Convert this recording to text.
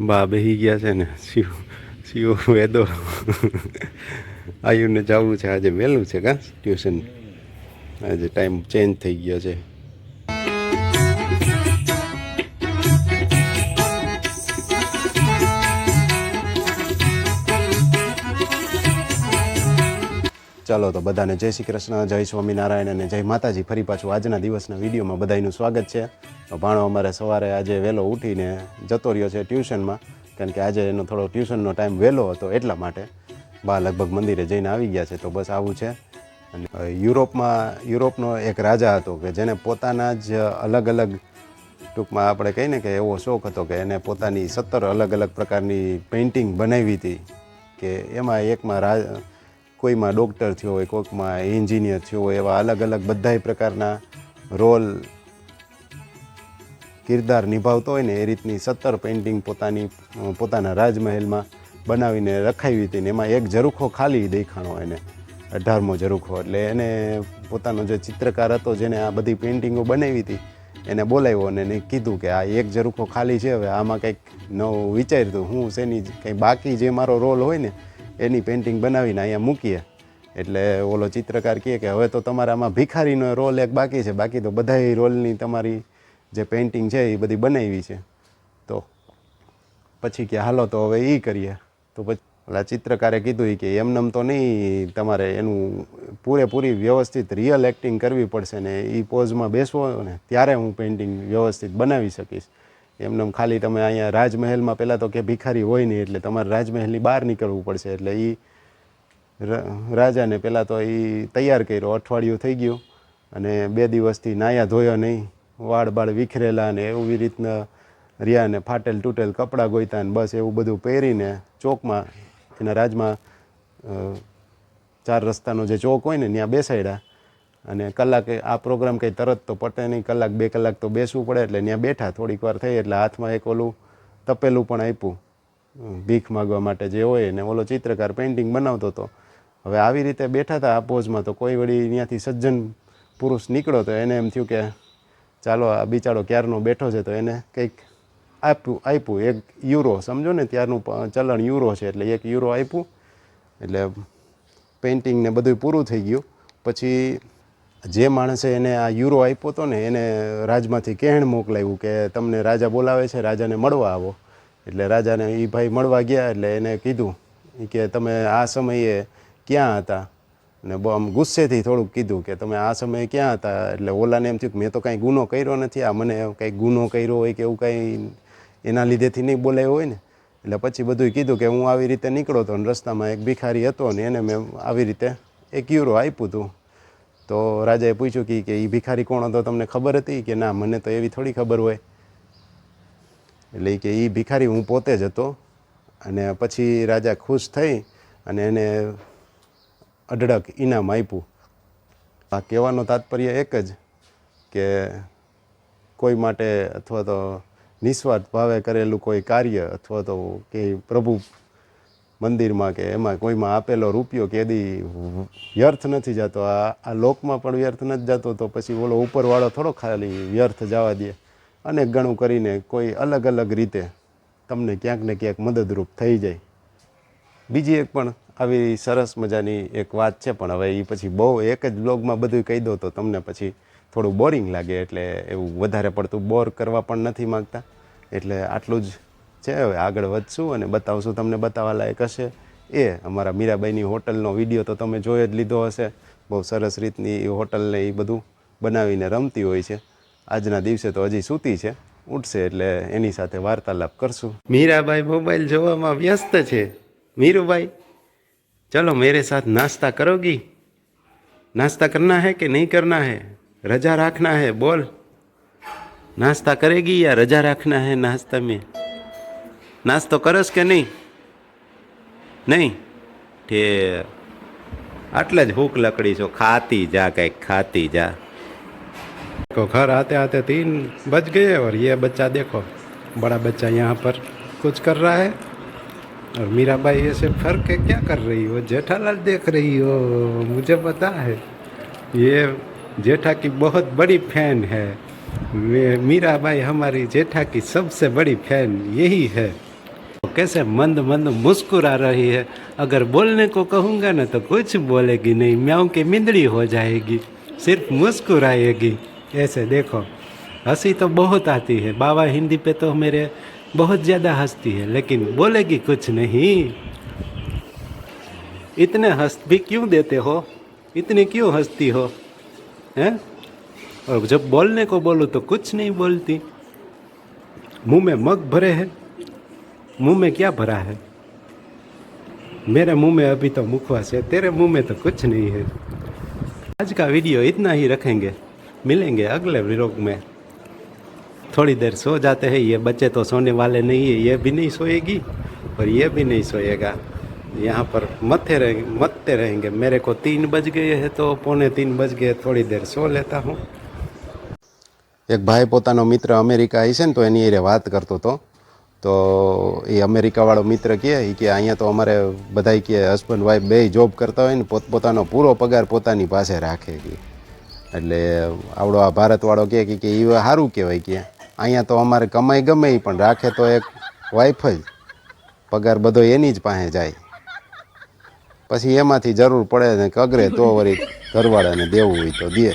બા બેહી ગયા છે ને, શિવ શિવ વેદો. આયુને જવું છે, આજે વહેલું છે કાં, ટ્યુશન? આજે ટાઈમ ચેન્જ થઈ ગયો છે. ચાલો તો બધાને જય શ્રી કૃષ્ણ, જય સ્વામિનારાયણ અને જય માતાજી. ફરી પાછું આજના દિવસના વિડીયોમાં બધાનું સ્વાગત છે. ભાણો અમારે સવારે આજે વહેલો ઉઠીને જતો રહ્યો છે ટ્યુશનમાં, કારણ કે આજે એનો થોડો ટ્યુશનનો ટાઈમ વહેલો હતો એટલા માટે બા લગભગ મંદિરે જઈને આવી ગયા છે, તો બસ આવું છે. અને યુરોપમાં, યુરોપનો એક રાજા હતો કે જેને પોતાના જ અલગ અલગ ટૂંકમાં આપણે કહીએ ને કે એવો શોખ હતો કે એને પોતાની સત્તર અલગ અલગ પ્રકારની પેઇન્ટિંગ બનાવી હતી કે એમાં એકમાં રાજ કોઈમાં ડૉક્ટર થયો હોય, કોઈકમાં એન્જિનિયર થયો હોય, એવા અલગ અલગ બધાય પ્રકારના રોલ કિરદાર નિભાવતો હોય ને, એ રીતની સત્તર પેઇન્ટિંગ પોતાની પોતાના રાજમહેલમાં બનાવીને રખાવી હતી ને, એમાં એક ઝરૂખો ખાલી દેખાણો એને અઢારમો ઝરૂખો. એટલે એને પોતાનો જે ચિત્રકાર હતો, જેને આ બધી પેઇન્ટિંગો બનાવી હતી, એને બોલાવ્યો અને એને કીધું કે આ એક ઝરૂખો ખાલી છે, હવે આમાં કંઈક નવું વિચાર્યું હું શેની કંઈ બાકી જે મારો રોલ હોય ને એની પેઇન્ટિંગ બનાવીને અહીંયા મૂકીએ. એટલે ઓલો ચિત્રકાર કહે કે હવે તો તમારે આમાં ભિખારીનો રોલ એક બાકી છે. બાકી તો બધાય રોલની તમારી જે પેઇન્ટિંગ છે એ બધી બનાવી છે. તો પછી કે હાલો તો હવે એ કરીએ. તો પછી ઓલા ચિત્રકારે કીધું કે એમનેમ તો નહીં તમારે એનું પૂરેપૂરી વ્યવસ્થિત રિયલ એક્ટિંગ કરવી પડશે ને એ પોઝમાં બેસવો ને ત્યારે હું પેઇન્ટિંગ વ્યવસ્થિત બનાવી શકીશ. એમનેમ ખાલી તમે અહીંયા રાજમહેલમાં પહેલાં તો કે ભિખારી હોય નહીં એટલે તમારે રાજમહેલની બહાર નીકળવું પડશે એટલે એ રાજાને પહેલાં તો એ તૈયાર કર્યો, અઠવાડિયું થઈ ગયું અને બે દિવસથી નાયા ધોયો નહીં વાળ બાળ વિખરેલા ને એવી રીતના રહ્યા ને ફાટેલ તૂટેલ કપડાં ગોઈતા ને બસ એવું બધું પહેરીને ચોકમાં એના રાજમાં ચાર રસ્તાનો જે ચોક હોય ને, ત્યાં બેસાડ્યા. અને કલાકે આ પ્રોગ્રામ કંઈ તરત તો પટે નહીં, કલાક બે કલાક તો બેસવું પડે એટલે ત્યાં બેઠા થોડીક વાર થઈ એટલે હાથમાં એક ઓલું તપેલું પણ આપ્યું ભીખ માગવા માટે જે હોય ને ઓલો ચિત્રકાર પેઇન્ટિંગ બનાવતો હતો. હવે આવી રીતે બેઠા હતા આ પોઝમાં તો કોઈ વળી ત્યાંથી સજ્જન પુરુષ નીકળો તો એને એમ થયું કે ચાલો આ બિચારો ક્યારનો બેઠો છે તો એને કંઈક આપ્યું આપ્યું. એક યુરો, સમજો ને ત્યારનું ચલણ યુરો છે એટલે એક યુરો આપ્યું. એટલે પેઇન્ટિંગને બધું પૂરું થઈ ગયું. પછી જે માણસે એને આ યુરો આપ્યો હતો ને, એને રાજમાંથી કહેણ મોકલાવ્યું કે તમને રાજા બોલાવે છે, રાજાને મળવા આવો. એટલે રાજાને એ ભાઈ મળવા ગયા એટલે એને કીધું કે તમે આ સમયે ક્યાં હતા? ને બહુ આમ ગુસ્સેથી થોડુંક કીધું કે તમે આ સમયે ક્યાં હતા? એટલે ઓલાને એમ થયું કે મેં તો કાંઈ ગુનો કર્યો નથી, આ મને કંઈક ગુનો કર્યો હોય કે એવું કાંઈ એના લીધેથી નહીં બોલાયો હોય ને. એટલે પછી બધું કીધું કે હું આવી રીતે નીકળો હતો ને રસ્તામાં એક ભિખારી હતો ને એને મેં આવી રીતે એક યુરો આપ્યું હતું. તો રાજાએ પૂછ્યું કે એ ભિખારી કોણ હતો? તમને ખબર હતી કે ના, મને તો એવી થોડી ખબર હોય. એટલે કે એ ભિખારી હું પોતે જ હતો અને પછી રાજા ખુશ થઈ અને એને અઢળક ઇનામ આપ્યું. આ કહેવાનો તાત્પર્ય એક જ કે કોઈ માટે અથવા તો નિસ્વાર્થ ભાવે કરેલું કોઈ કાર્ય અથવા તો કે પ્રભુ મંદિરમાં કે એમાં કોઈમાં આપેલો રૂપિયો કેદી વ્યર્થ નથી જતો. આ આ લોકમાં પણ વ્યર્થ નથી જતો, તો પછી ઓલો ઉપરવાળો થોડો ખાલી વ્યર્થ જવા દે. અનેક ગણું કરીને કોઈ અલગ અલગ રીતે તમને ક્યાંક ને ક્યાંક મદદરૂપ થઈ જાય. બીજી એક પણ આવી સરસ મજાની એક વાત છે પણ હવે એ પછી બહુ એક જ બ્લોગમાં બધું કહી દો તો તમને પછી થોડું બોરિંગ લાગે એટલે એવું વધારે પડતું બોર કરવા પણ નથી માગતા. એટલે આટલું જ છે, હવે આગળ વધશું અને બતાવશું તમને બતાવવા લાયક હશે. એ અમારા મીરાબાઈની હોટલનો વીડિયો તો તમે જોઈ જ લીધો હશે. બહુ સરસ રીતની એ હોટલને એ બધું બનાવીને રમતી હોય છે. આજના દિવસે તો હજી સૂતી છે. ઉઠશે એટલે એની સાથે વાર્તાલાપ કરશું. મીરાબાઈ મોબાઈલ જોવામાં વ્યસ્ત છે. મીરુબાઈ ચલો મેરે સાથ નાસ્તા કરોગી નાસ્તા કરના હે કે નહીં કરના હે? રજા રાખના હે? બોલ. નાસ્તા કરેગી યા રજા રાખના હે નાસ્તા મેં? नाश्तो करस કે નહીં નહીં ઠે આટલે જ ભૂખ લકડી છો ખાતી જા કંઈક ખાતી જા देखो घर आते आते तीन बज गए और ये बच्चा देखो बड़ा बच्चा यहाँ पर कुछ कर रहा है और मीरा बाई ऐसे फर के क्या कर रही हो जेठालाल देख रही हो मुझे पता है ये जेठा की बहुत बड़ी फैन है वे- मीरा बाई हमारी जेठा की सबसे बड़ी फैन यही है कैसे मंद मंद मुस्कुरा रही है? अगर बोलने को कहूँगा ना तो कुछ बोलेगी नहीं, म्याऊं की मिंदड़ी हो जाएगी, सिर्फ़ मुस्कुराएगी। ऐसे देखो, हँसी तो बहुत आती है। बाबा हिंदी पे तो मेरे बहुत ज़्यादा हंसती है, लेकिन बोलेगी कुछ नहीं। इतने हंस भी क्यों देते हो? इतने क्यों हंसती हो? हैं? और जब बोलने को बोलो तो कुछ नहीं बोलती। मुँह में मग भरे हैं। मुंह में क्या भरा है मेरे मुंह में अभी तो मुखवास है तेरे मुंह में तो कुछ नहीं है आज का वीडियो इतना ही रखेंगे मिलेंगे अगले व्लॉग में थोड़ी देर सो जाते हैं ये बच्चे तो सोने वाले नहीं है ये भी नहीं सोएगी और ये भी नहीं सोएगा यहाँ पर मत्थे रहेंगे मत्ते रहेंगे मेरे को तीन बज गए हैं तो पौने तीन बज गए थोड़ी देर सो लेता हूँ એક ભાઈ પોતાનો મિત્ર અમેરિકા આવી છે ને તો એની હારે વાત કરતો હતો તો એ અમેરિકાવાળો મિત્ર કહે એ કે અહીંયા તો અમારે બધાય કે હસબન્ડ વાઈફ બે જોબ કરતા હોય ને, પોતપોતાનો પૂરો પગાર પોતાની પાસે રાખે કે એટલે આવડો આ ભારતવાળો કહે કે કે એ સારું કહેવાય કે અહીંયા તો અમારે કમાઈ ગમે એ પણ રાખે તો એક વાઈફ જ. પગાર બધો એની જ પાસે જાય. પછી એમાંથી જરૂર પડે ને કગરે તો વળી ઘરવાળાને દેવું હોય તો દે.